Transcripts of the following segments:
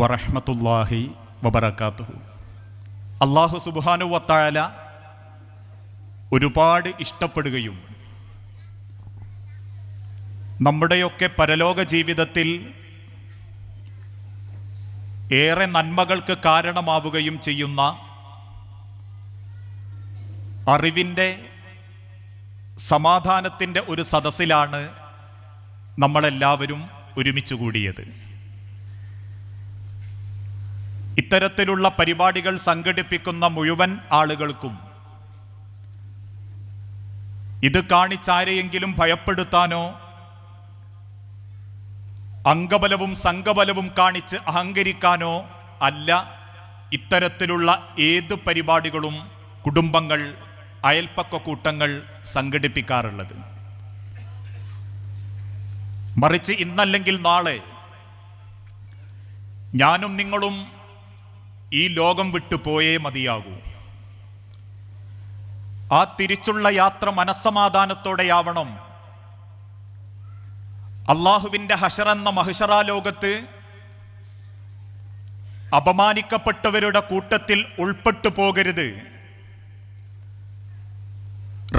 വറഹ്മത്തുള്ളാഹി വബറകാതുഹു അള്ളാഹു സുബാനു വത്താല ഒരുപാട് ഇഷ്ടപ്പെടുകയും നമ്മുടെയൊക്കെ പരലോക ജീവിതത്തിൽ ഏറെ നന്മകൾക്ക് കാരണമാവുകയും ചെയ്യുന്ന അറിവിന്റെ സമാധാനത്തിന്റെ ഒരു സദസ്സിലാണ് നമ്മളെല്ലാവരും ഒരുമിച്ച് കൂടിയത്. ഇത്തരത്തിലുള്ള പരിപാടികൾ സംഘടിപ്പിക്കുന്ന മുഴുവൻ ആളുകൾക്കും ഇത് കാണിച്ചാരെയെങ്കിലും ഭയപ്പെടുത്താനോ അംഗബലവും സംഘബലവും കാണിച്ച് അഹങ്കരിക്കാനോ അല്ല. ഇത്തരത്തിലുള്ള ഏത് പരിപാടികളും കുടുംബങ്ങൾ അയൽപ്പക്ക കൂട്ടങ്ങൾ സംഘടിപ്പിക്കാറുള്ളത്. മറിച്ച് ഇന്നല്ലെങ്കിൽ നാളെ ഞാനും നിങ്ങളും ഈ ലോകം വിട്ടു പോയേ മതിയാകൂ. ആ തിരിച്ചുള്ള യാത്ര മനസ്സമാധാനത്തോടെയാവണം. അള്ളാഹുവിന്റെ ഹഷറെന്ന മഹിഷറാ ലോകത്ത് അപമാനിക്കപ്പെട്ടവരുടെ കൂട്ടത്തിൽ ഉൾപ്പെട്ടു പോകരുത്.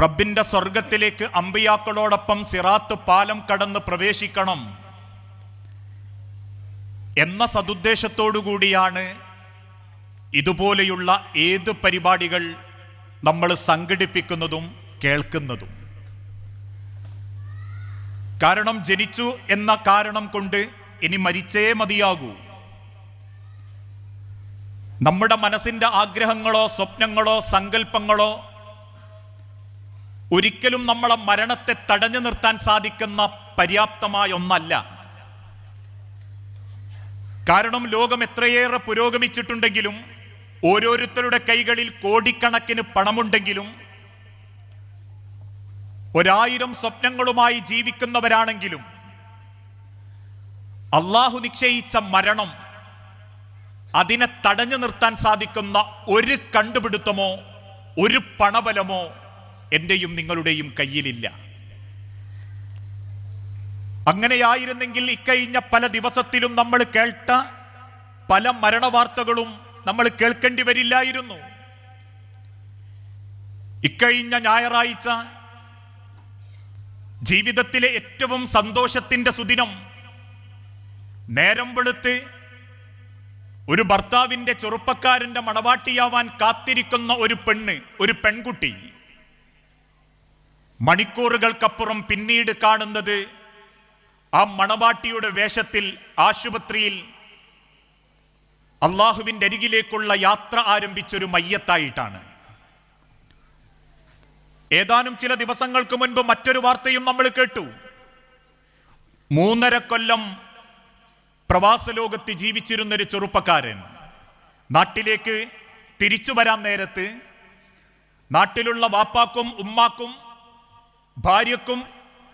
റബ്ബിന്റെ സ്വർഗത്തിലേക്ക് അമ്പിയാക്കളോടൊപ്പം സിറാത്ത് പാലം കടന്ന് പ്രവേശിക്കണം എന്ന സതുദ്ദേശത്തോടു കൂടിയാണ് ഇതുപോലെയുള്ള ഏത് പരിപാടികൾ നമ്മൾ സംഘടിപ്പിക്കുന്നതും കേൾക്കുന്നതും. കാരണം ജനിച്ചു എന്ന കാരണം കൊണ്ട് ഇനി മരിച്ചേ മതിയാകൂ. നമ്മുടെ മനസ്സിന്റെ ആഗ്രഹങ്ങളോ സ്വപ്നങ്ങളോ സങ്കല്പങ്ങളോ ഒരിക്കലും നമ്മളെ മരണത്തെ തടഞ്ഞു നിർത്താൻ സാധിക്കുന്ന പര്യാപ്തമായ ഒന്നല്ല. കാരണം ലോകം എത്രയേറെ പുരോഗമിച്ചിട്ടുണ്ടെങ്കിലും ഓരോരുത്തരുടെ കൈകളിൽ കോടിക്കണക്കിന് പണമുണ്ടെങ്കിലും ഒരായിരം സ്വപ്നങ്ങളുമായി ജീവിക്കുന്നവരാണെങ്കിലും അള്ളാഹു നിശ്ചയിച്ച മരണം അതിനെ തടഞ്ഞു നിർത്താൻ സാധിക്കുന്ന ഒരു കണ്ടുപിടുത്തമോ ഒരു പണബലമോ എന്റെയും നിങ്ങളുടെയും കയ്യിലില്ല. അങ്ങനെയായിരുന്നെങ്കിൽ ഇക്കഴിഞ്ഞ പല ദിവസത്തിലും നമ്മൾ കേട്ട പല മരണവാർത്തകളും നമ്മൾ കേൾക്കേണ്ടി വരില്ലായിരുന്നു. ഇക്കഴിഞ്ഞ ഞായറാഴ്ച ജീവിതത്തിലെ ഏറ്റവും സന്തോഷത്തിന്റെ സുദിനം. നേരം വെളുത്ത് ഒരു ഭർത്താവിന്റെ ചെറുപ്പക്കാരന്റെ മണവാട്ടിയാവാൻ കാത്തിരിക്കുന്ന ഒരു പെണ്ണ് ഒരു പെൺകുട്ടി. മണിക്കൂറുകൾക്കപ്പുറം പിന്നീട് കാണുന്നത് ആ മണവാട്ടിയുടെ വേഷത്തിൽ ആശുപത്രിയിൽ അള്ളാഹുവിന്റെ അരികിലേക്കുള്ള യാത്ര ആരംഭിച്ചൊരു മയ്യത്തായിട്ടാണ്. ഏതാനും ചില ദിവസങ്ങൾക്ക് മുൻപ് മറ്റൊരു വാർത്തയും നമ്മൾ കേട്ടു. മൂന്നര കൊല്ലം പ്രവാസ ലോകത്ത് ജീവിച്ചിരുന്നൊരു ചെറുപ്പക്കാരൻ. നാട്ടിലേക്ക് തിരിച്ചു വരാൻ നേരത്ത് നാട്ടിലുള്ള വാപ്പാക്കും ഉമ്മാക്കും ഭാര്യക്കും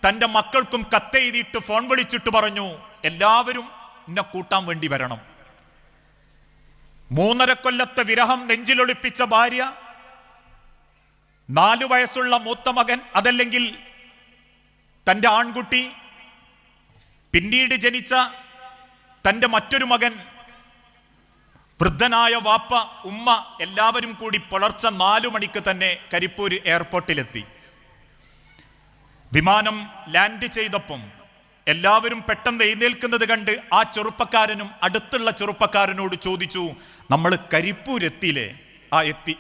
തന്റെ മക്കൾക്കും കത്തെഴുതിയിട്ട് ഫോൺ വിളിച്ചിട്ട് പറഞ്ഞു എല്ലാവരും എന്നെ കൂട്ടാൻ വേണ്ടി വരണം. മൂന്നര കൊല്ലത്തെ വിരഹം നെഞ്ചിലൊളിപ്പിച്ച ഭാര്യ നാലു വയസ്സുള്ള മൂത്ത മകൻ അതല്ലെങ്കിൽ തന്റെ ആൺകുട്ടി പിന്നീട് ജനിച്ച തന്റെ മറ്റൊരു മകൻ വൃദ്ധനായ വാപ്പ ഉമ്മ എല്ലാവരും കൂടി പുലർച്ചെ നാലു മണിക്ക് തന്നെ കരിപ്പൂര് എയർപോർട്ടിലെത്തി. വിമാനം ലാൻഡ് ചെയ്തപ്പം എല്ലാവരും പെട്ടെന്ന് എഴുന്നേൽക്കുന്നത് കണ്ട് ആ ചെറുപ്പക്കാരനും അടുത്തുള്ള ചെറുപ്പക്കാരനോട് ചോദിച്ചു നമ്മൾ കരിപ്പൂരെത്തിയില്ലേ? ആ എത്തി.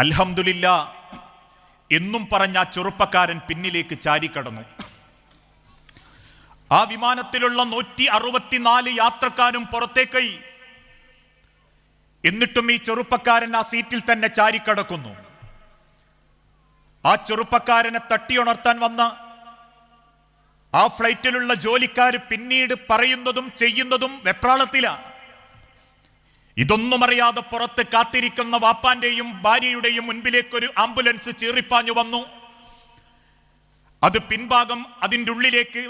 അൽഹമില്ല എന്നും പറഞ്ഞ ആ ചെറുപ്പക്കാരൻ പിന്നിലേക്ക് ചാരിക്കടന്നു. ആ വിമാനത്തിലുള്ള നൂറ്റി അറുപത്തിനാല് യാത്രക്കാരും പുറത്തേക്കായി. എന്നിട്ടും ഈ ചെറുപ്പക്കാരൻ ആ സീറ്റിൽ തന്നെ ചാരിക്കടക്കുന്നു. ആ ചെറുപ്പക്കാരനെ തട്ടിയുണർത്താൻ വന്ന ആ ഫ്ലൈറ്റിലുള്ള ജോലിക്കാർ പിന്നീട് പറയുന്നതും ചെയ്യുന്നതും വെപ്രാളത്തിലാണ് ഇതൊന്നും അറിയാതെ പുറത്ത് കാത്തിരിക്കുന്ന വാപ്പാന്റെയും ഭാര്യയുടെയും മുൻപിലേക്ക് ഒരു ആംബുലൻസ് ചീറിപ്പാഞ്ഞു വന്നു. അത് പിൻഭാഗം അതിന്റെ ഉള്ളിലേക്ക്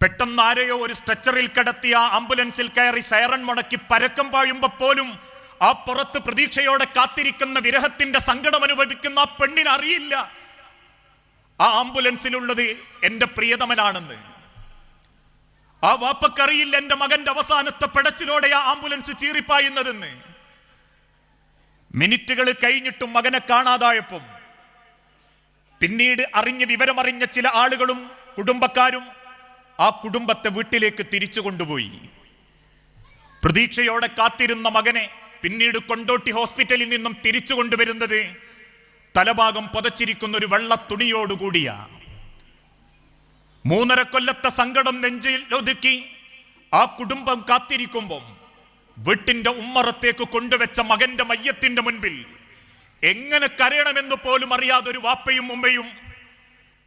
പെട്ടെന്ന് ആരെയോ ഒരു സ്ട്രെച്ചറിൽ കിടത്തിയ ആംബുലൻസിൽ കയറി സൈറൺ മുടക്കി പരക്കം പാഴുമ്പോൾ പോലും ആ പുറത്ത് പ്രതീക്ഷയോടെ കാത്തിരിക്കുന്ന വിരഹത്തിന്റെ സങ്കടം അനുഭവിക്കുന്ന ആ പെണ്ണിന് അറിയില്ല ആ ആംബുലൻസിലുള്ളത് എന്റെ പ്രിയതമനാണെന്ന്. ആ വാപ്പക്കറിയില്ല എന്റെ മകന്റെ അവസാനത്തെ പെടച്ചിലോടെ ആ ആംബുലൻസ് ചീറിപ്പായുന്നതെന്ന്. മിനിറ്റുകൾ കഴിഞ്ഞിട്ടും മകനെ കാണാതായപ്പം പിന്നീട് അറിഞ്ഞ് വിവരമറിഞ്ഞ ചില ആളുകളും കുടുംബക്കാരും ആ കുടുംബത്തെ വീട്ടിലേക്ക് തിരിച്ചു കൊണ്ടുപോയി. പ്രതീക്ഷയോടെ കാത്തിരുന്ന മകനെ പിന്നീട് കൊണ്ടോട്ടി ഹോസ്പിറ്റലിൽ നിന്നും തിരിച്ചു കൊണ്ടുവരുന്നത് തലഭാഗം പുതച്ചിരിക്കുന്ന ഒരു വെള്ള തുണിയോടുകൂടിയ മൂന്നര കൊല്ലത്തെ സങ്കടം നെഞ്ചിൽ ഒതുക്കി ആ കുടുംബം കാത്തിരിക്കുമ്പം വീട്ടിന്റെ ഉമ്മറത്തേക്ക് കൊണ്ടുവച്ച മകന്റെ മയ്യത്തിന്റെ മുൻപിൽ എങ്ങനെ കരയണമെന്ന് പോലും അറിയാതെ ഒരു വാപ്പയും ഉമ്മയും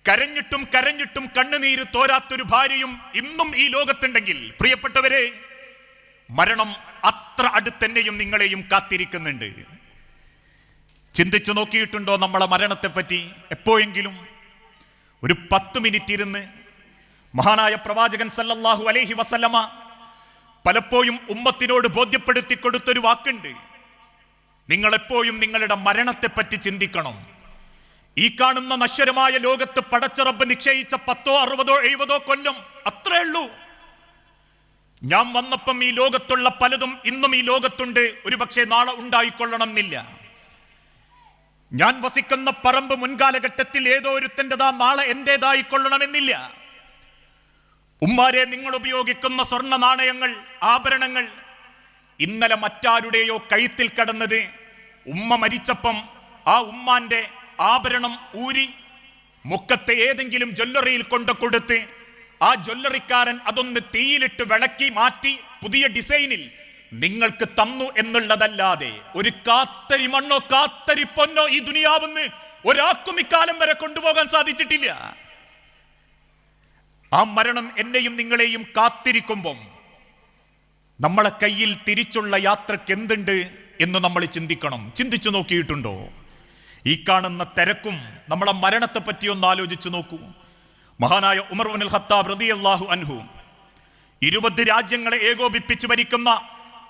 കരഞ്ഞിട്ടും കരഞ്ഞിട്ടും കണ്ണുനീര് തോരാത്തൊരു ഭാര്യയും ഇന്നും ഈ ലോകത്തുണ്ടെങ്കിൽ പ്രിയപ്പെട്ടവരെ മരണം അത്ര അടുത്തെന്നെയും നിങ്ങളെയും കാത്തിരിക്കുന്നുണ്ട്. ചിന്തിച്ചു നോക്കിയിട്ടുണ്ടോ നമ്മളെ മരണത്തെപ്പറ്റി? എപ്പോഴെങ്കിലും ഒരു പത്ത് മിനിറ്റ് ഇരുന്ന് മഹാനായ പ്രവാചകൻ സല്ലല്ലാഹു അലൈഹി വസല്ലമ പലപ്പോഴും ഉമ്മത്തിനോട് ബോധ്യപ്പെടുത്തി കൊടുത്തൊരു വാക്കുണ്ട്. നിങ്ങളെപ്പോഴും നിങ്ങളുടെ മരണത്തെപ്പറ്റി ചിന്തിക്കണം. ഈ കാണുന്ന നശ്വരമായ ലോകത്ത് പടച്ചറബ് നിശ്ചയിച്ച പത്തോ അറുപതോ എഴുപതോ കൊല്ലം അത്രേ ഉള്ളൂ. ഞാൻ വന്നപ്പം ഈ ലോകത്തുള്ള പലതും ഇന്നും ഈ ലോകത്തുണ്ട്. ഒരുപക്ഷെ നാളെ ഉണ്ടായിക്കൊള്ളണം എന്നില്ല. ഞാൻ വസിക്കുന്ന പറമ്പ് മുൻകാലഘട്ടത്തിൽ ഏതോ ഒരുത്തന്റെതാ നാളെ എന്റേതായിക്കൊള്ളണമെന്നില്ല ഉമ്മാരെ നിങ്ങൾ ഉപയോഗിക്കുന്ന സ്വർണ നാണയങ്ങൾ ആഭരണങ്ങൾ ഇന്നലെ മറ്റാരുടെയോ കഴുത്തിൽ കടന്നത് ഉമ്മ മരിച്ചപ്പം ആ ഉമ്മാന്റെ ആഭരണം ഊരി മുക്കത്തെ ഏതെങ്കിലും ജ്വല്ലറിയിൽ കൊണ്ടു കൊടുത്ത് ആ ജ്വല്ലറിക്കാരൻ അതൊന്ന് തീയിലിട്ട് വിളക്കി മാറ്റി പുതിയ ഡിസൈനിൽ നിങ്ങൾക്ക് തന്നു എന്നുള്ളതല്ലാതെ ഒരു കാത്തരി മണ്ണോ കാത്തരി പൊന്നോ ഈ ദുനിയാവുന്ന് ഒരാൾക്കും ഇക്കാലം വരെ കൊണ്ടുപോകാൻ സാധിച്ചിട്ടില്ല. ആ മരണം എന്നെയും നിങ്ങളെയും കാത്തിരിക്കുമ്പം നമ്മളെ കയ്യിൽ തിരിച്ചുള്ള യാത്രയ്ക്ക് എന്തുണ്ട് എന്ന് നമ്മൾ ചിന്തിക്കണം. ചിന്തിച്ചു നോക്കിയിട്ടുണ്ടോ? ഈ കാണുന്ന തിരക്കും നമ്മളെ മരണത്തെ പറ്റി ഒന്ന് ആലോചിച്ചു നോക്കൂ. മഹാനായ ഉമർ ഉൽ ഖത്താബ് റളിയല്ലാഹു അൻഹു ഇരുപത് രാജ്യങ്ങളെ ഏകോപിപ്പിച്ച് ഭരിക്കുന്ന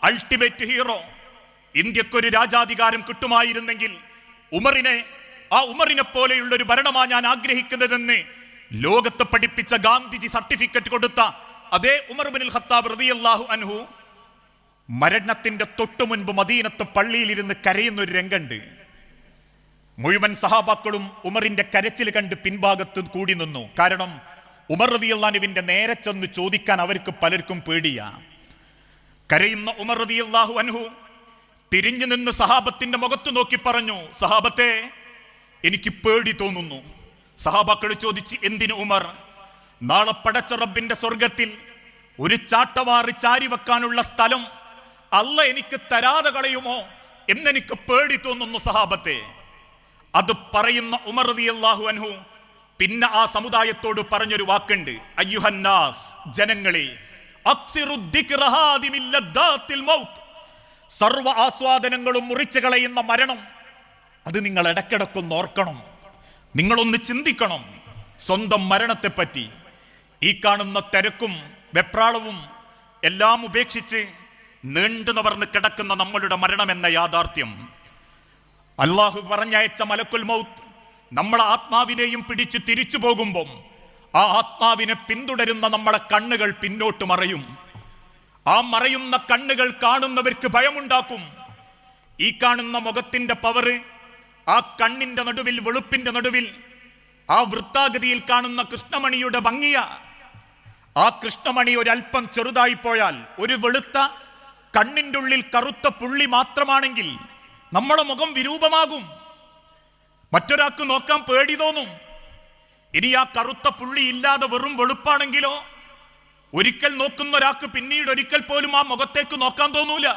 അൾട്ടിമേറ്റ് ഹീറോ ഇന്ത്യക്കൊരു രാജാധികാരം കിട്ടുമായിരുന്നെങ്കിൽ ഉമറിനെ ആ ഉമറിനെ പോലെയുള്ള ഒരു ഭരണമാ ഞാൻ ആഗ്രഹിക്കുന്നതെന്ന് ലോകത്ത് പഠിപ്പിച്ച ഗാന്ധിജി സർട്ടിഫിക്കറ്റ് കൊടുത്ത അതേ ഉമർ ബിൻ ഖത്താബ് റതിയല്ലാഹു അൻഹു മരണത്തിന്റെ തൊട്ടു മുൻപ് മദീനത്ത് പള്ളിയിലിരുന്ന് കരയുന്ന ഒരു രംഗണ്ട്. മുഴുവൻ സഹാബാക്കളും ഉമറിന്റെ കരച്ചിൽ കണ്ട് പിൻഭാഗത്ത് കൂടി നിന്നു. കാരണം ഉമർ റതിയല്ലാനുവിന്റെ നേരെ ചെന്ന് ചോദിക്കാൻ അവർക്ക് പലർക്കും പേടിയാ. കരയുന്ന ഉമർ റതിയല്ലാഹു അൻഹു തിരിഞ്ഞു നിന്ന് സഹാബത്തിന്റെ മുഖത്ത് നോക്കി പറഞ്ഞു സഹാബത്തെ എനിക്ക് പേടി തോന്നുന്നു. സഹാബാക്കൾ ചോദിച്ച് എന്തിനു ഉമർ? നാളെ പടച്ച റബ്ബിന്റെ സ്വർഗത്തിൽ ഒരു ചാട്ടവാറി ചാരി വെക്കാനുള്ള സ്ഥലം അല്ല എനിക്ക് തരാതെ കളയുമോ? എന്നെനിക്ക് പേടി തോന്നുന്നു സഹാബത്തെ. അത് പറയുന്ന ഉമർ റളിയല്ലാഹു അൻഹു പിന്നെ ആ സമുദായത്തോട് പറഞ്ഞൊരു വാക്കുണ്ട് അയ്യുഹന്നാസ് ജനങ്ങളെ സർവ ആസ്വാദനങ്ങളും മുറിച്ചു കളയുന്ന മരണം. അത് നിങ്ങൾ ഇടക്കിടക്കൊന്ന് ഓർക്കണം. നിങ്ങളൊന്ന് ചിന്തിക്കണം സ്വന്തം മരണത്തെപ്പറ്റി. ഈ കാണുന്ന തിരക്കും വെപ്രാളവും എല്ലാം ഉപേക്ഷിച്ച് നീണ്ടു നിവർന്ന് കിടക്കുന്ന നമ്മളുടെ മരണമെന്ന യാഥാർത്ഥ്യം. അള്ളാഹു പറഞ്ഞയച്ച മലക്കുൽ മൗത്ത് നമ്മളെ ആത്മാവിനെയും പിടിച്ച് തിരിച്ചു പോകുമ്പം ആ ആത്മാവിനെ പിന്തുടരുന്ന നമ്മളെ കണ്ണുകൾ പിന്നോട്ട് മറയും. ആ മറയുന്ന കണ്ണുകൾ കാണുന്നവർക്ക് ഭയമുണ്ടാക്കും. ഈ കാണുന്ന മുഖത്തിന്റെ പവറ് ആ കണ്ണിന്റെ നടുവിൽ വെളുപ്പിന്റെ നടുവിൽ ആ വൃത്താഗതിയിൽ കാണുന്ന കൃഷ്ണമണിയുടെ ഭംഗിയ. ആ കൃഷ്ണമണി ഒരല്പം ചെറുതായി പോയാൽ ഒരു വെളുത്ത കണ്ണിന്റെ ഉള്ളിൽ കറുത്ത പുള്ളി മാത്രമാണെങ്കിൽ നമ്മളെ മുഖം വിരൂപമാകും. മറ്റൊരാൾക്ക് നോക്കാൻ പേടി തോന്നും. ഇനി ആ കറുത്ത പുള്ളി ഇല്ലാതെ വെറും വെളുപ്പാണെങ്കിലോ? ഒരിക്കൽ നോക്കുന്ന ഒരാൾക്ക് പിന്നീട് ഒരിക്കൽ പോലും ആ മുഖത്തേക്ക് നോക്കാൻ തോന്നൂല.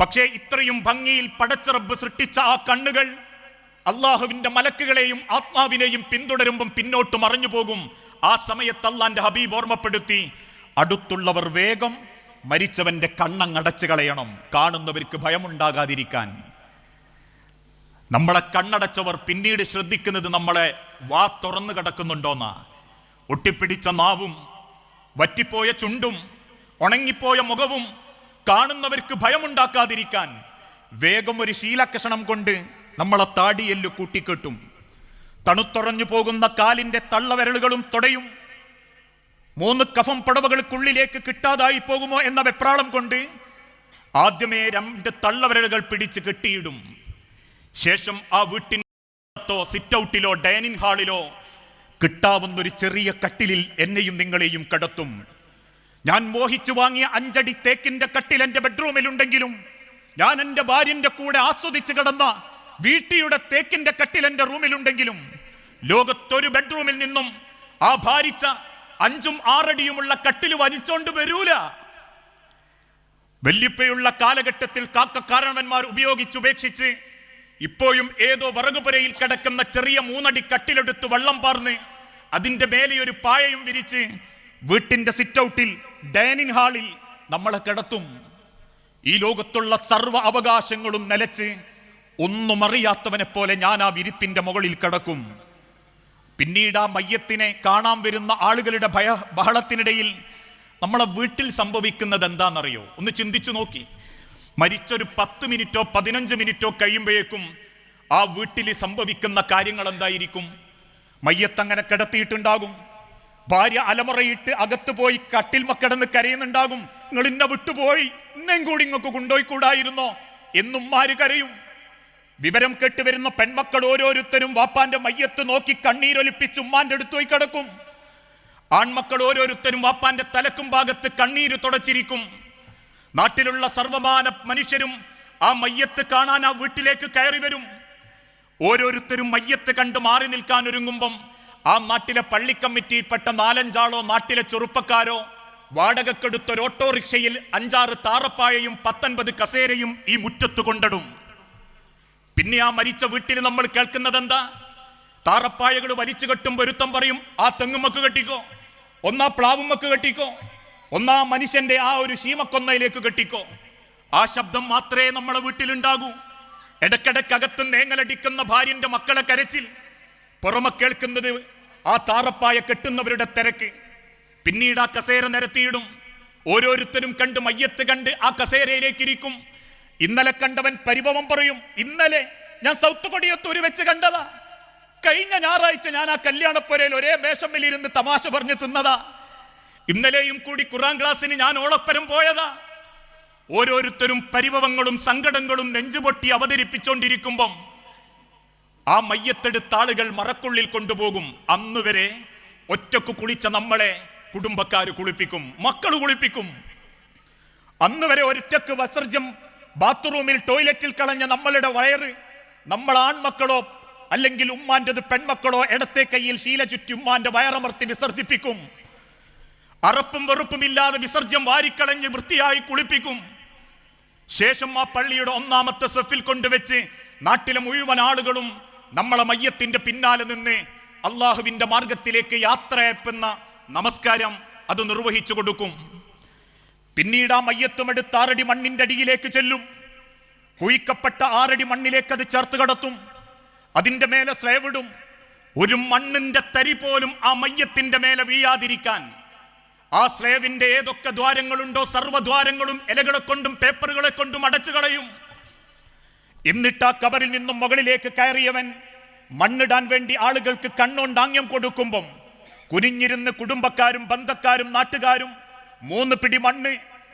പക്ഷേ ഇത്രയും ഭംഗിയിൽ പടച്ചിറബ് സൃഷ്ടിച്ച ആ കണ്ണുകൾ അള്ളാഹുവിന്റെ മലക്കുകളെയും ആത്മാവിനെയും പിന്തുടരുമ്പം പിന്നോട്ട് മറഞ്ഞു പോകും. ആ സമയത്ത് അള്ളാന്റെ ഹബീബ് ഓർമ്മപ്പെടുത്തി അടുത്തുള്ളവർ വേഗം മരിച്ചവന്റെ കണ്ണങ്ങടച്ചു കളയണം. കാണുന്നവർക്ക് ഭയമുണ്ടാകാതിരിക്കാൻ. നമ്മളെ കണ്ണടച്ചവർ പിന്നീട് ശ്രദ്ധിക്കുന്നത് നമ്മളെ വാ തുറന്നു കിടക്കുന്നുണ്ടോന്നാ. ഒട്ടിപ്പിടിച്ച നാവും വറ്റിപ്പോയ ചുണ്ടും ഉണങ്ങിപ്പോയ മുഖവും കാണുന്നവർക്ക് ഭയമുണ്ടാക്കാതിരിക്കാൻ വേഗം ഒരു ശീലക്കഷണം കൊണ്ട് നമ്മളെ താടിയെല്ലു കൂട്ടിക്കെട്ടും. തണുത്തുറഞ്ഞു പോകുന്ന കാലിന്റെ തള്ളവിരലുകളും തുടയും. മൂന്ന് കഫം പടവകൾക്കുള്ളിലേക്ക് കിട്ടാതായി പോകുമോ എന്ന വെപ്രാളം കൊണ്ട് ആദ്യമേ രണ്ട് തള്ളവരലുകൾ പിടിച്ച് കെട്ടിയിടും. ശേഷം ആ വീട്ടിനോ സിറ്റ് ഔട്ടിലോ ഡൈനിങ് ഹാളിലോ കിട്ടാവുന്ന ഒരു ചെറിയ കട്ടിലിൽ എന്നെയും നിങ്ങളെയും കടത്തും. ഞാൻ മോഹിച്ചു വാങ്ങിയ അഞ്ചടി തേക്കിന്റെ കട്ടിൽ എന്റെ ബെഡ്റൂമിലുണ്ടെങ്കിലും ഞാൻ എന്റെ ഭാര്യന്റെ കൂടെ ആസ്വദിച്ച് കിടന്ന വീട്ടിയുടെ തേക്കിന്റെ കട്ടിൽ എന്റെ റൂമിലുണ്ടെങ്കിലും ലോകത്തൊരു ബെഡ്റൂമിൽ നിന്നും ആ ഭാരിച്ച അഞ്ചും ആറടിയുമുള്ള കട്ടിൽ വലിച്ചോണ്ട് വരൂല. വെല്ലിപ്പയുള്ള കാലഘട്ടത്തിൽ കാക്ക കാരണവന്മാർ ഉപയോഗിച്ചുപേക്ഷിച്ച് ഇപ്പോഴും ഏതോ വറകുപുരയിൽ കിടക്കുന്ന ചെറിയ മൂന്നടി കട്ടിലെടുത്ത് വള്ളം പാർന്ന് അതിന്റെ മേലെ ഒരു പായയും വിരിച്ച് വീട്ടിന്റെ സിറ്റ് ഔട്ടിൽ ഡൈനിങ് ഹാളിൽ നമ്മളെ കിടത്തും. ഈ ലോകത്തുള്ള സർവ അവകാശങ്ങളും നിലച്ച് ഒന്നും അറിയാത്തവനെ പോലെ ഞാൻ ആ വിരിപ്പിന്റെ മുകളിൽ കിടക്കും. പിന്നീട് ആ മയ്യത്തിനെ കാണാൻ വരുന്ന ആളുകളുടെ ഭയ ബഹളത്തിനിടയിൽ നമ്മളെ വീട്ടിൽ സംഭവിക്കുന്നത് എന്താണെന്നറിയോ? ഒന്ന് ചിന്തിച്ചു നോക്കി. മരിച്ചൊരു പത്ത് മിനിറ്റോ പതിനഞ്ച് മിനിറ്റോ കഴിയുമ്പോഴേക്കും ആ വീട്ടിൽ സംഭവിക്കുന്ന കാര്യങ്ങൾ എന്തായിരിക്കും? മയ്യത്തങ്ങനെ കിടത്തിയിട്ടുണ്ടാകും. ഭാര്യ അലമുറയിട്ട് അകത്ത് പോയി കട്ടിൽ മക്കിടന്ന് കരയുന്നുണ്ടാകും. നിങ്ങൾ ഇന്നെ വിട്ടുപോയി. ഇന്നേം കൂടി ഇങ്ങക്ക് കൊണ്ടുപോയിക്കൂടായിരുന്നോ എന്നും മാര് കരയും? വിവരം കേട്ടുവരുന്ന പെൺമക്കൾ ഓരോരുത്തരും വാപ്പാന്റെ മയ്യത്ത് നോക്കി കണ്ണീരൊലിപ്പിച്ച് ഉമ്മാന്റെ അടുത്ത് പോയി കിടക്കും. ആൺമക്കൾ ഓരോരുത്തരും വാപ്പാന്റെ തലക്കും ഭാഗത്ത് കണ്ണീര് തുടച്ചിരിക്കും. നാട്ടിലുള്ള സർവമാന മനുഷ്യരും ആ മയ്യത്ത് കാണാൻ ആ വീട്ടിലേക്ക് കയറി വരും. ഓരോരുത്തരും മയ്യത്ത് കണ്ട് മാറി നിൽക്കാൻ ഒരുങ്ങുമ്പം ആ നാട്ടിലെ പള്ളി പെട്ട നാലഞ്ചാളോ നാട്ടിലെ ചെറുപ്പക്കാരോ വാടകക്കെടുത്ത ഒരു ഓട്ടോറിക്ഷയിൽ അഞ്ചാറ് താറപ്പായയും പത്തൊൻപത് കസേരയും ഈ മുറ്റത്ത് കൊണ്ടിടും. പിന്നെ ആ മരിച്ച വീട്ടിൽ നമ്മൾ കേൾക്കുന്നത് എന്താ താറപ്പായകൾ വലിച്ചു കെട്ടും പൊരുത്തം പറയും ആ തെങ്ങുമക്ക് കെട്ടിക്കോ ഒന്നാ പ്ലാവുമക്ക് കെട്ടിക്കോ. ഒന്നാ മനുഷ്യന്റെ ആ ഒരു ശീമക്കൊന്നയിലേക്ക് കെട്ടിക്കോ. ആ ശബ്ദം മാത്രമേ നമ്മളെ വീട്ടിലുണ്ടാകൂ. ഇടക്കിടക്കകത്ത് നേങ്ങലടിക്കുന്ന ഭാര്യന്റെ മക്കളെ കരച്ചിൽ. പുറമെ കേൾക്കുന്നത് ആ താറപ്പായ കെട്ടുന്നവരുടെ തിരക്ക്. പിന്നീട് ആ കസേര നിരത്തിയിടും. ഓരോരുത്തരും കണ്ട് മയ്യത്ത് കണ്ട് ആ കസേരയിലേക്ക് ഇരിക്കും ഇന്നലെ കണ്ടവൻ പരിഭവം പറയും ഇന്നലെ ഞാൻ സൗത്ത് കൊടിയത്തൂര് വെച്ച് കണ്ടതാ. കഴിഞ്ഞ ഞായറാഴ്ച ഞാൻ ആ കല്യാണപ്പുരയിൽ ഒരേ മേശമ്മിലിരുന്ന് തമാശ പറഞ്ഞ് തിന്നതാ. ഇന്നലെയും കൂടി ഖുറാൻ ക്ലാസ്സിന് ഞാൻ ഓളപ്പരം പോയതാ. ഓരോരുത്തരും പരിഭവങ്ങളും സങ്കടങ്ങളും നെഞ്ചുപൊട്ടി അവതരിപ്പിച്ചുകൊണ്ടിരിക്കുമ്പം ആ മയ്യത്തെടുത്ത ആളുകൾ മറക്കുള്ളിൽ കൊണ്ടുപോകും. അന്നുവരെ ഒറ്റയ്ക്ക് കുളിച്ച നമ്മളെ കുടുംബക്കാർ കുളിപ്പിക്കും മക്കൾ കുളിപ്പിക്കും. അന്ന് വരെ വസർജം ബാത്റൂമിൽ ടോയ്ലറ്റിൽ കളഞ്ഞ നമ്മളുടെ വയറ് നമ്മൾ ആൺമക്കളോ അല്ലെങ്കിൽ ഉമ്മാന്റെത് പെൺമക്കളോ ഇടത്തെ കയ്യിൽ ശീല ചുറ്റി ഉമ്മാന്റെ വയറമർത്തി വിസർജിപ്പിക്കും. അറപ്പും വെറുപ്പും ഇല്ലാതെ വിസർജ്യം വാരിക്കളഞ്ഞ് വൃത്തിയായി കുളിപ്പിക്കും. ശേഷം ആ പള്ളിയുടെ ഒന്നാമത്തെ സെഫിൽ കൊണ്ടുവച്ച് നാട്ടിലെ മുഴുവൻ ആളുകളും നമ്മളെ മയ്യത്തിന്റെ പിന്നാലെ നിന്ന് അള്ളാഹുവിന്റെ മാർഗത്തിലേക്ക് യാത്രയപ്പെന്ന നമസ്കാരം അത് നിർവഹിച്ചു കൊടുക്കും. പിന്നീട് ആ മയ്യത്തും എടുത്ത് ആറടി മണ്ണിന്റെ അടിയിലേക്ക് ചെല്ലും. കുഴിക്കപ്പെട്ട ആറടി മണ്ണിലേക്ക് അത് ചേർത്ത് കടത്തും. അതിന്റെ മേലെ സ്ലേവിടും ഒരു മണ്ണിന്റെ തരി പോലും ആ മയ്യത്തിന്റെ മേലെ വീഴാതിരിക്കാൻ ആ സ്ലേവിന്റെ ഏതൊക്കെ ദ്വാരങ്ങളുണ്ടോ സർവദ്വാരങ്ങളും ഇലകളെ കൊണ്ടും പേപ്പറുകളെ കൊണ്ടും അടച്ചു കളയും. എന്നിട്ട് ആ കബറിൽ നിന്നും മുകളിലേക്ക് കയറിയവൻ മണ്ണിടാൻ വേണ്ടി ആളുകൾക്ക് കണ്ണോണ്ടാങ്യം കൊടുക്കുമ്പം കുനിഞ്ഞിരുന്ന് കുടുംബക്കാരും ബന്ധക്കാരും നാട്ടുകാരും മൂന്ന് പിടി മണ്ണ്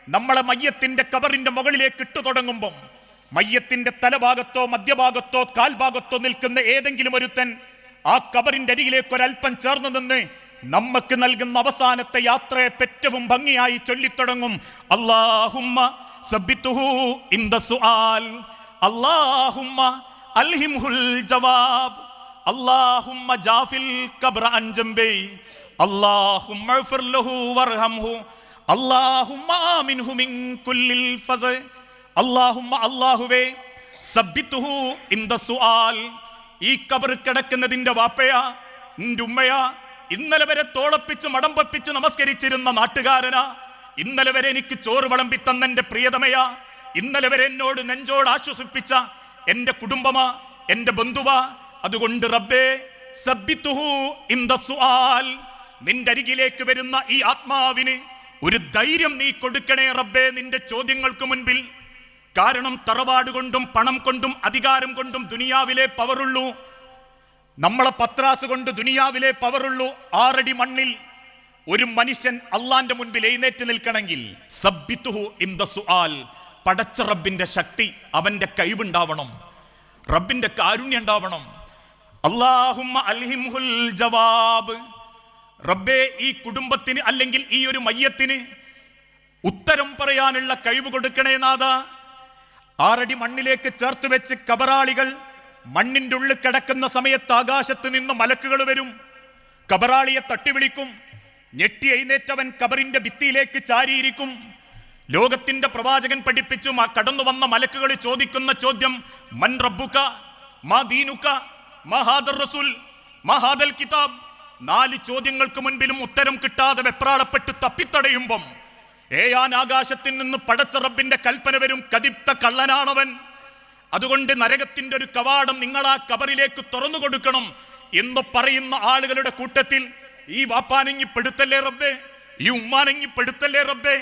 നമ്മളെ മയ്യത്തിന്റെ കബറിന്റെ മുകളിലേക്ക് ഇട്ടു തുടങ്ങുമ്പം മയ്യത്തിന്റെ തലഭാഗത്തോ മധ്യഭാഗത്തോ കാൽഭാഗത്തോ നിൽക്കുന്ന ഏതെങ്കിലും ഒരുത്തൻ ആ കബറിന്റെ അരികിലേക്ക് ഒരൽപ്പം ചേർന്ന് നിന്ന് നമുക്ക് നൽകുന്ന അവസാനത്തെ യാത്രയെ പെറ്റവും ഭംഗിയായി ചൊല്ലിത്തുടങ്ങും. സുആൽ. അല്ലാഹുമ്മ അൽഹിംഹുൽ ജവാബ്. അല്ലാഹുമ്മ ജാഫിൽ കബ്ര ഇഗ്ഫിർ ലഹു വർഹംഹു. അല്ലാഹുമ്മ ആമിൻഹു മിൻ കുല്ലിൽ ഫസ. അല്ലാഹുമ്മ അല്ലാഹുവേ സബ്ബിത്തുഹു ഇൻ ദ സുആൽ. ഈ ഖബർ കിടക്കുന്നതിന്റെ വാപ്പയാ നിന്റെ ഉമ്മയാ ഇന്നലെ വരെ തോളപ്പിച്ച് മടമ്പപ്പിച്ച് നമസ്കരിച്ചിരുന്ന നാട്ടുകാരനാ. ഇന്നലെ വരെ എനിക്ക് ചോറ് വിളമ്പി തന്ന എന്റെ പ്രിയതമയാ. ഇന്നലെ വരെ എന്നോട് നെഞ്ചോട് ആശ്വസിപ്പിച്ച എന്റെ കുടുംബമാ എന്റെ ബന്ധുവാ. അതുകൊണ്ട് റബ്ബേ നിന്റെ അരികിലേക്ക് വരുന്ന ഈ ആത്മാവിന് ഒരു ധൈര്യം നീ കൊടുക്കണേ റബ്ബേ നിന്റെ ചോദ്യങ്ങൾക്ക് മുൻപിൽ. കാരണം തറവാട് കൊണ്ടും പണം കൊണ്ടും അധികാരം കൊണ്ടും ദുനിയാവിലെ പവറുള്ളൂ നമ്മളെ പത്രാസ് കൊണ്ട് ദുനിയാവിലെ പവറുള്ളൂ. ആറടി മണ്ണിൽ ഒരു മനുഷ്യൻ അള്ളാന്റെ മുൻപിൽ എഴുന്നേറ്റ് നിൽക്കണമെങ്കിൽ പടച്ച റബ്ബിന്റെ ശക്തി അവന്റെ കഴിവുണ്ടാവണം. റബ്ബിന്റെ കാരുണ്യം ഉണ്ടാവണം. അൽഹിംഹുൽ ജവാബ്. റബ്ബേ ഈ കുടുംബത്തിന് അല്ലെങ്കിൽ ഈ ഒരു മയ്യത്തിന് ഉത്തരം പറയാനുള്ള കഴിവ് കൊടുക്കണേ നാഥ. ആറടി മണ്ണിലേക്ക് ചേർത്ത് വെച്ച് കബറാളികൾ മണ്ണിന്റെ ഉള്ളിൽ കിടക്കുന്ന സമയത്ത് ആകാശത്ത് നിന്ന് മലക്കുകൾ വരും. കബറാളിയെ തട്ടിവിളിക്കും. ഞെട്ടി എഴുന്നേറ്റവൻ കബറിന്റെ ഭിത്തിയിലേക്ക് ചാരിയിരിക്കും. ലോകത്തിന്റെ പ്രവാചകൻ പഠിപ്പിച്ചും ആ കടന്നു വന്ന മലക്കുകൾ ചോദിക്കുന്ന ചോദ്യം മൻ റബ്ബുക? മാ ദീനുക? മാ ഹാദർ റസൂൽ? മാ ഹാദൽ കിതാബ്? നാല് ചോദ്യങ്ങൾക്ക് മുൻപിലും ഉത്തരം കിട്ടാതെ വെപ്രാളപ്പെട്ട് തപ്പിത്തടയുമ്പം ഏയാൻ ആകാശത്തിൽ നിന്ന് പടച്ച റബ്ബിന്റെ കൽപ്പന വരും. കതിപ്ത കള്ളനാണവൻ. അതുകൊണ്ട് നരകത്തിന്റെ ഒരു കവാടം നിങ്ങൾ ആ കബറിലേക്ക് തുറന്നു കൊടുക്കണം എന്ന് പറയുന്ന ആളുകളുടെ കൂട്ടത്തിൽ ഈ വാപ്പാനങ്ങി പെടുത്തല്ലേ റബ്ബേ? ഈ ഉമ്മാനങ്ങി പെടുത്തല്ലേ റബ്ബേ?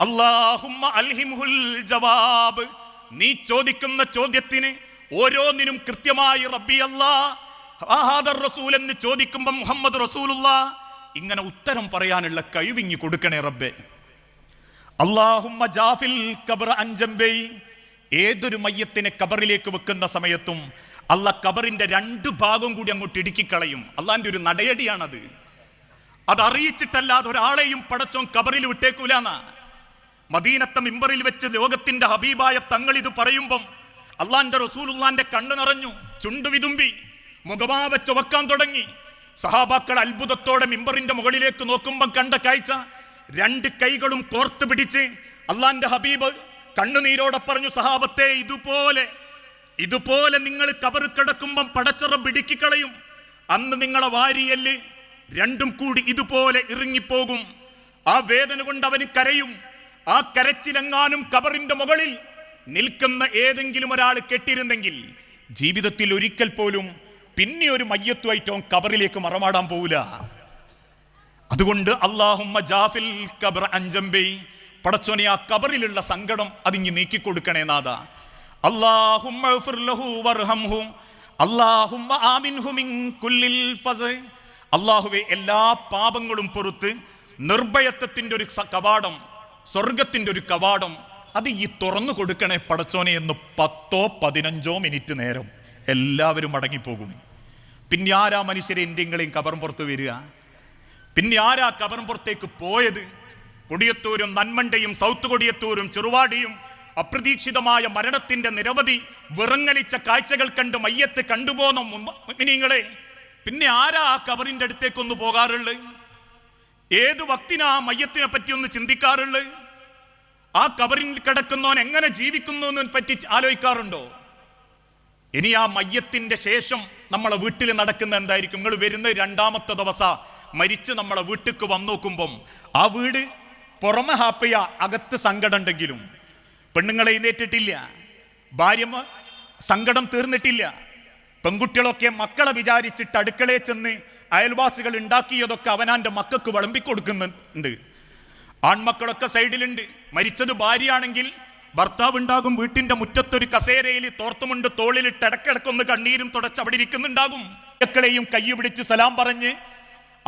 അല്ലാഹുമ്മ അൽഹിംഹുൽ ജവാബ്. നീ ചോദിക്കുന്ന ചോദ്യത്തിന് ഓരോന്നിനും കൃത്യമായി റബ്ബി അല്ലാ ആഹാദർ റസൂൽ എന്ന് ചോദിക്കുമ്പോൾ മുഹമ്മദ് റസൂലുള്ള. ഇങ്ങനെ ഉത്തരം പറയാനുള്ള കഴിവിങ്ങി കൊടുക്കണേ റബ്ബേ. അള്ളാഹുമ്മ ജാഫിൽ കബർ അഞ്ചമ്പേ ഏതൊരു മയ്യത്തിനെ കബറിലേക്ക് വെക്കുന്ന സമയത്തും അല്ല കബറിന്റെ രണ്ട് ഭാഗം കൂടി അങ്ങോട്ട് ഇടുക്കിക്കളയും. അള്ളാന്റെ ഒരു നടയടിയാണത്. അത് അറിയിച്ചിട്ടല്ലാതെ ഒരാളെയും പടച്ചോൻ കബറിൽ വിട്ടേക്കൂലാന്ന. മദീനത്തെ മിമ്പറിൽ വെച്ച് ലോകത്തിന്റെ ഹബീബായ തങ്ങൾ ഇത് പറയുമ്പം അള്ളാന്റെ റസൂലുള്ളാന്റെ കണ്ണു നിറഞ്ഞു ചുണ്ടു വിതുമ്പി മുഖമാവ ചുവക്കാൻ തുടങ്ങി. സഹാബാക്കൾ അത്ഭുതത്തോടെ മിമ്പറിന്റെ മുകളിലേക്ക് നോക്കുമ്പം കണ്ട കാഴ്ച രണ്ട് കൈകളും കോർത്ത് പിടിച്ച് അള്ളാന്റെ ഹബീബ് കണ്ണുനീരോടെ പറഞ്ഞു സഹാബത്തെ ഇതുപോലെ ഇതുപോലെ നിങ്ങൾ കബറ് കിടക്കുമ്പം പടച്ചറ പിടിക്കിക്കളയും. അന്ന് നിങ്ങളെ വാരിയൽ രണ്ടും കൂടി ഇതുപോലെ ഇറങ്ങിപ്പോകും. ആ വേദന കൊണ്ട് അവന് കരയും. ആ കരച്ചിലെങ്ങാനും കബറിന്റെ മുകളിൽ നിൽക്കുന്ന ഏതെങ്കിലും ഒരാൾ കെട്ടിരുന്നെങ്കിൽ ജീവിതത്തിൽ ഒരിക്കൽ പോലും പിന്നെ ഒരു മയ്യത്തുമായിട്ട് അവൻ കബറിലേക്ക് മറമാടാൻ പോവില്ല. അതുകൊണ്ട് അള്ളാഹുമ്മ ജാഫിൽ കബർ അഞ്ചമ്പേ പടച്ചോനെ ആ കബറിലുള്ള സങ്കടം അതിങ്ങി നീക്കി കൊടുക്കണേ നാഥ അള്ളാഹുവെ എല്ലാ പാപങ്ങളും പൊറുത്ത് നിർഭയത്വത്തിന്റെ ഒരു കവാടം സ്വർഗത്തിന്റെ ഒരു കവാടം അത് ഈ തുറന്നു കൊടുക്കണേ പടച്ചോനെ എന്ന് പത്തോ പതിനഞ്ചോ മിനിറ്റ് നേരം എല്ലാവരും മടങ്ങിപ്പോകും. പിന്നെ ആരാ മനുഷ്യരെ എന്തെങ്കിലും കബറും പുറത്ത് വരിക? പിന്നെ ആരാ കബറും പുറത്തേക്ക് പോയത്? കൊടിയത്തൂരും നന്മണ്ടയും സൗത്ത് കൊടിയത്തൂരും ചെറുവാടിയും അപ്രതീക്ഷിതമായ മരണത്തിന്റെ നിരവധി വിറങ്ങലിച്ച കാഴ്ചകൾ കണ്ട് മയ്യത്ത് കണ്ടുപോന്ന മിനിങ്ങളെ. പിന്നെ ആരാ ആ കബറിന്റെ അടുത്തേക്കൊന്ന് പോകാറുള്ളത് ഏത് ഭക്തിനാ ആ മയ്യത്തിനെ പറ്റി ഒന്ന് ചിന്തിക്കാറുള്ളത് ആ കബറിൽ കിടക്കുന്നവൻ എങ്ങനെ ജീവിക്കുന്നു പറ്റി ആലോചിക്കാറുണ്ടോ? ഇനി ആ മയ്യത്തിന്റെ ശേഷം നമ്മളെ വീട്ടിൽ നടക്കുന്ന എന്തായിരിക്കും? നിങ്ങൾ വരുന്ന രണ്ടാമത്തെ ദിവസം മരിച്ച് നമ്മളെ വീട്ടിക്ക് വന്നു നോക്കുമ്പം ആ വീട് പുറമെ ഹാപ്പിയ അകത്ത് സങ്കടം ഉണ്ടെങ്കിലും പെണ്ണുങ്ങളെ എഴുന്നേറ്റിട്ടില്ല ഭാര്യ സങ്കടം തീർന്നിട്ടില്ല പെൺകുട്ടികളൊക്കെ മക്കളെ വിചാരിച്ചിട്ട് അടുക്കളയിൽ ചെന്ന് അയൽവാസികൾ ഉണ്ടാക്കിയതൊക്കെ അവനാന്റെ മക്കൾക്ക് വിളമ്പിക്കൊടുക്കുന്നുണ്ട്. ആൺമക്കളൊക്കെ സൈഡിലുണ്ട്. മരിച്ചത് ഭാര്യയാണെങ്കിൽ ഭർത്താവ് ഉണ്ടാകും വീട്ടിന്റെ മുറ്റത്തൊരു കസേരയിൽ തോർത്തുമുണ്ട് തോളിലിട്ട് ഇടക്കിടക്കൊന്ന് കണ്ണീരും തുടച്ച് അവിടെ ഇരിക്കുന്നുണ്ടാകും. മക്കളെയും കൈ പിടിച്ച് സലാം പറഞ്ഞ്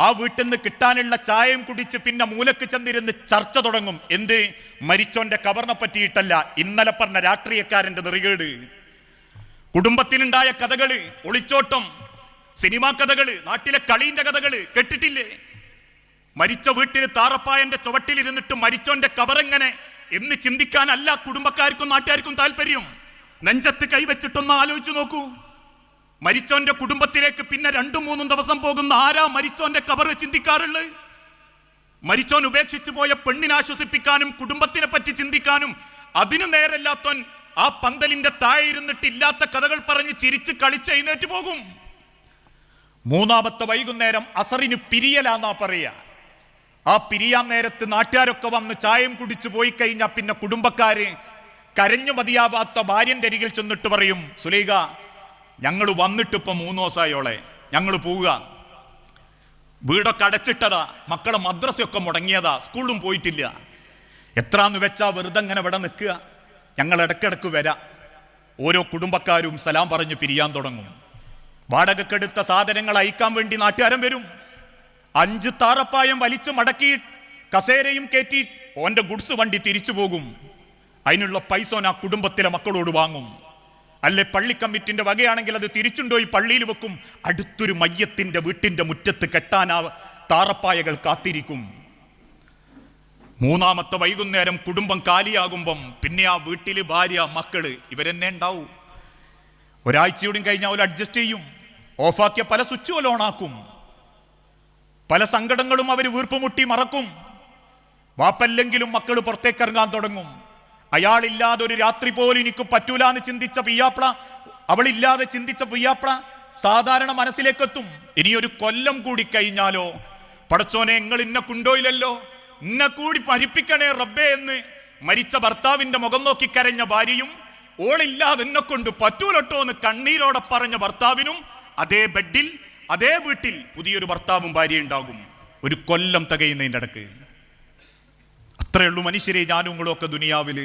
ആ വീട്ടിൽ നിന്ന് കിട്ടാനുള്ള ചായയും കുടിച്ച് പിന്നെ മൂലക്ക് ചെന്നിരുന്ന് ചർച്ച തുടങ്ങും. എന്ത്? മരിച്ചോന്റെ കബറിനെ പറ്റിയിട്ടല്ല. ഇന്നലെ പറഞ്ഞ രാഷ്ട്രീയക്കാരന്റെ നെറികേട്. കുടുംബത്തിലുണ്ടായ കഥകൾ ഒളിച്ചോട്ടം സിനിമാ കഥകൾ നാട്ടിലെ കളീന്റെ കഥകൾ കേട്ടിട്ടില്ലേ? മരിച്ച വീട്ടിൽ താറപ്പായന്റെ ചുവട്ടിലിരുന്നിട്ട് മരിച്ചോന്റെ കബറെങ്ങനെ? എന്ന് ചിന്തിക്കാനല്ല കുടുംബക്കാർക്കും നാട്ടുകാർക്കും താല്പര്യം. നെഞ്ചത്ത് കൈവച്ചിട്ടൊന്ന് ആലോചിച്ചു നോക്കൂ. മരിച്ചോന്റെ കുടുംബത്തിലേക്ക് പിന്നെ രണ്ടും മൂന്നും ദിവസം പോകുന്ന ആരാ മരിച്ചോന്റെ കബറ് ചിന്തിക്കാറുള്ളത്? മരിച്ചോൻ ഉപേക്ഷിച്ചു പോയ പെണ്ണിനെ ആശ്വസിപ്പിക്കാനും കുടുംബത്തിനെ പറ്റി ചിന്തിക്കാനും അതിനു നേരല്ലാത്തവൻ ആ പന്തലിന്റെ താഴെ ഇരുന്നിട്ട് ഇല്ലാത്ത കഥകൾ പറഞ്ഞ് ചിരിച്ച് കളിച്ച് എഴുന്നേറ്റ് പോകും. മൂന്നാമത്തെ വൈകുന്നേരം അസറിന് പിരിയലാന്നാ പറയുക ആ പിരിയാൻ നേരത്ത് നാട്ടുകാരൊക്കെ വന്ന് ചായം കുടിച്ചു പോയി കഴിഞ്ഞാൽ പിന്നെ കുടുംബക്കാര് കരഞ്ഞു മതിയാവാത്ത ഭാര്യന്റെ അരികിൽ ചെന്നിട്ട് പറയും സുലൈഖ ഞങ്ങൾ വന്നിട്ട് ഇപ്പൊ മൂന്ന് ദിവസമായോളെ ഞങ്ങൾ പോവുക. വീടൊക്കെ അടച്ചിട്ടതാ. മക്കളെ മദ്രസയൊക്കെ മുടങ്ങിയതാ. സ്കൂളും പോയിട്ടില്ല. എത്രാന്ന് വെച്ചാ വെറുതെ അങ്ങനെ ഇവിടെ നിൽക്കുക. ഞങ്ങൾ ഇടക്കിടക്ക് വരാം. ഓരോ കുടുംബക്കാരും സലാം പറഞ്ഞ് പിരിയാൻ തുടങ്ങും. വാടകക്കെടുത്ത സാധനങ്ങൾ അയക്കാൻ വേണ്ടി നാട്ടുകാരൻ വരും. അഞ്ച് താറപ്പായം വലിച്ചു മടക്കി കസേരയും കയറ്റി ഓന്റെ ഗുഡ്സ് വണ്ടി തിരിച്ചു പോകും. അതിനുള്ള പൈസ ആ കുടുംബത്തിലെ മക്കളോട് വാങ്ങും. അല്ലെ പള്ളി കമ്മിറ്റിന്റെ വകയാണെങ്കിൽ അത് തിരിച്ചുണ്ടോ ഈ പള്ളിയിൽ വെക്കും? അടുത്തൊരു മയ്യത്തിന്റെ വീട്ടിന്റെ മുറ്റത്ത് കെട്ടാനാ താറപ്പായകൾ കാത്തിരിക്കും. മൂന്നാമത്തെ വൈകുന്നേരം കുടുംബം കാലിയാകുമ്പം പിന്നെ ആ വീട്ടിൽ ഭാര്യ മക്കൾ ഇവരെന്നെ ഉണ്ടാവും. ഒരാഴ്ചയോടും കഴിഞ്ഞാൽ അവർ അഡ്ജസ്റ്റ് ചെയ്യും. ഓഫാക്കിയ പല സ്വിച്ചുകൾ ഓണാക്കും പല സങ്കടങ്ങളും അവർ വീർപ്പുമുട്ടി മറക്കും. വാപ്പല്ലെങ്കിലും മക്കൾ പുറത്തേക്ക് ഇറങ്ങാൻ തുടങ്ങും. അയാളില്ലാതെ ഒരു രാത്രി പോലും എനിക്ക് പറ്റൂല എന്ന് ചിന്തിച്ച പിയ്യാപ്ല അവളില്ലാതെ ചിന്തിച്ച പിയ്യാപ്ല സാധാരണ മനസ്സിലേക്കെത്തും. ഇനിയൊരു കൊല്ലം കൂടി കഴിഞ്ഞാലോ? പടച്ചോനെ നിങ്ങൾ ഇന്നെ കൊണ്ടോയില്ലല്ലോ ഇന്നെ കൂടി പരിപ്പിക്കണേ റബ്ബേ എന്ന് മരിച്ച ഭർത്താവിന്റെ മുഖം നോക്കി കരഞ്ഞ ഭാര്യയും ഓളില്ലാതെ എന്നെ കൊണ്ട് പറ്റൂലട്ടോ എന്ന് കണ്ണീരോടെ പറഞ്ഞ ഭർത്താവിനും അതേ ബെഡിൽ അതേ വീട്ടിൽ പുതിയൊരു ഭർത്താവും ഭാര്യ ഉണ്ടാകും ഒരു കൊല്ലം തികയുന്നതിന്റെ ഇടയ്ക്ക്. അത്രയുള്ളൂ മനുഷ്യരെ ഞാനും നിങ്ങളും ഒക്കെ ദുനിയാവിൽ